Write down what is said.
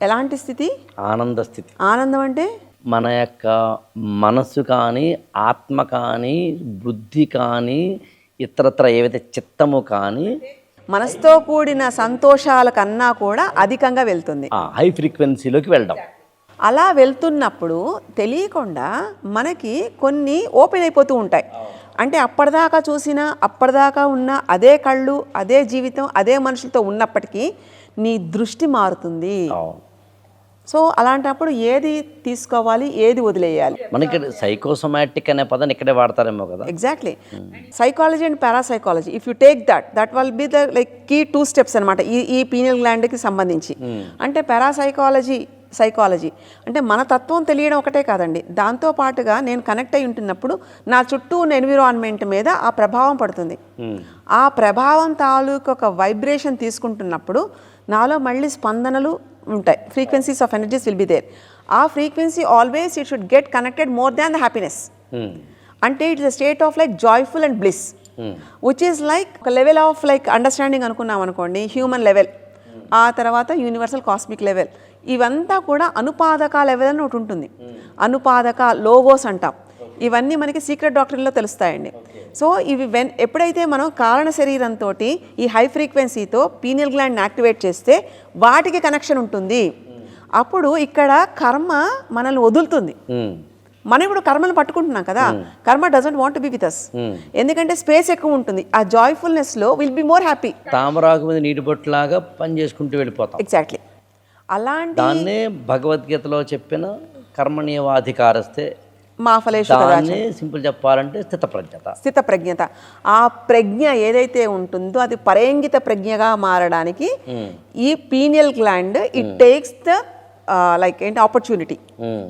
ఎలాంటి స్థితి? ఆనంద స్థితి. ఆనందం అంటే? మన యొక్క మనస్సు కానీ ఆత్మ కానీ బుద్ధి కానీ ఇతరత్ర ఏవైతే చిత్తము కానీ మనసుతో కూడిన సంతోషాల కన్నా కూడా అధికంగా వెళ్తుంది. హై ఫ్రీక్వెన్సీలోకి వెళ్ళడం. అలా వెళ్తున్నప్పుడు తెలియకుండా మనకి కొన్ని ఓపెన్ అయిపోతూ ఉంటాయి. అంటే అప్పటిదాకా చూసిన అప్పటిదాకా ఉన్న అదే కళ్ళు అదే జీవితం అదే మనుషులతో ఉన్నప్పటికీ నీ దృష్టి మారుతుంది. సో అలాంటప్పుడు ఏది తీసుకోవాలి ఏది వదిలేయాలి? మనకి సైకోసోమాటిక్ అనే పదాన్ని ఇక్కడే వాడతారేమో కదా. Exactly psychology and parapsychology if you take that that will be the like key two steps అనమాట ఈ ఈ పీనియల్ గ్లాండ్కి సంబంధించి. అంటే పారాసైకాలజీ సైకాలజీ అంటే మన తత్వం తెలియడం ఒకటే కాదండి. దాంతో పాటుగా నేను కనెక్ట్ అయి ఉంటున్నప్పుడు నా చుట్టూ ఉన్న ఎన్విరాన్మెంట్ మీద ఆ ప్రభావం పడుతుంది. ఆ ప్రభావం తాలూకు ఒక వైబ్రేషన్ తీసుకుంటున్నప్పుడు నాలో మళ్ళీ స్పందనలు ఉంటాయి. Frequencies of energies will be there ఆ frequency always it should get connected more than the happiness. అంటే it's state of like joyful and bliss which is like ఒక లెవెల్ ఆఫ్ లైక్ అండర్స్టాండింగ్ అనుకున్నాం అనుకోండి హ్యూమన్ లెవెల్ ఆ తర్వాత universal cosmic level ఇవంతా కూడా అనుపాదక level అని ఒకటి ఉంటుంది. అనుపాదక లోగోస్ అంటాం. ఇవన్నీ మనకి సీక్రెట్ డాక్టరీలో తెలుస్తాయండి. సో ఇవి వెన్ ఎప్పుడైతే మనం కారణ శరీరంతో ఈ హై ఫ్రీక్వెన్సీతో పీనియల్ గ్లాండ్ని యాక్టివేట్ చేస్తే వాటికి కనెక్షన్ ఉంటుంది. అప్పుడు ఇక్కడ కర్మ మనల్ని వదులుతుంది. ఉమ్. మనం ఇప్పుడు కర్మను పట్టుకుంటున్నాం కదా. Karma doesn't want be with us ఎందుకంటే స్పేస్ ఎక్కువ ఉంటుంది. ఆ జాయ్ఫుల్నెస్లో విల్ బి మోర్ హ్యాపీ తామరాకు మీద నీటి బొట్టులాగా పని చేసుకుంటూ వెళ్ళిపోతాం. ఎగ్జాక్ట్లీ అలాంటి భగవద్గీతలో చెప్పిన కర్మణీయవాధికారస్తే మా ఫలేషు దాన్నే సింపుల్ చెప్పాలంటే స్థితప్రజ్ఞత. స్థిత ప్రజ్ఞత ఆ ప్రజ్ఞ ఏదైతే ఉంటుందో అది పరేంగిత ప్రజ్ఞగా మారడానికి ఈ pineal gland it takes the like ఏంటి ఆపర్చునిటీ.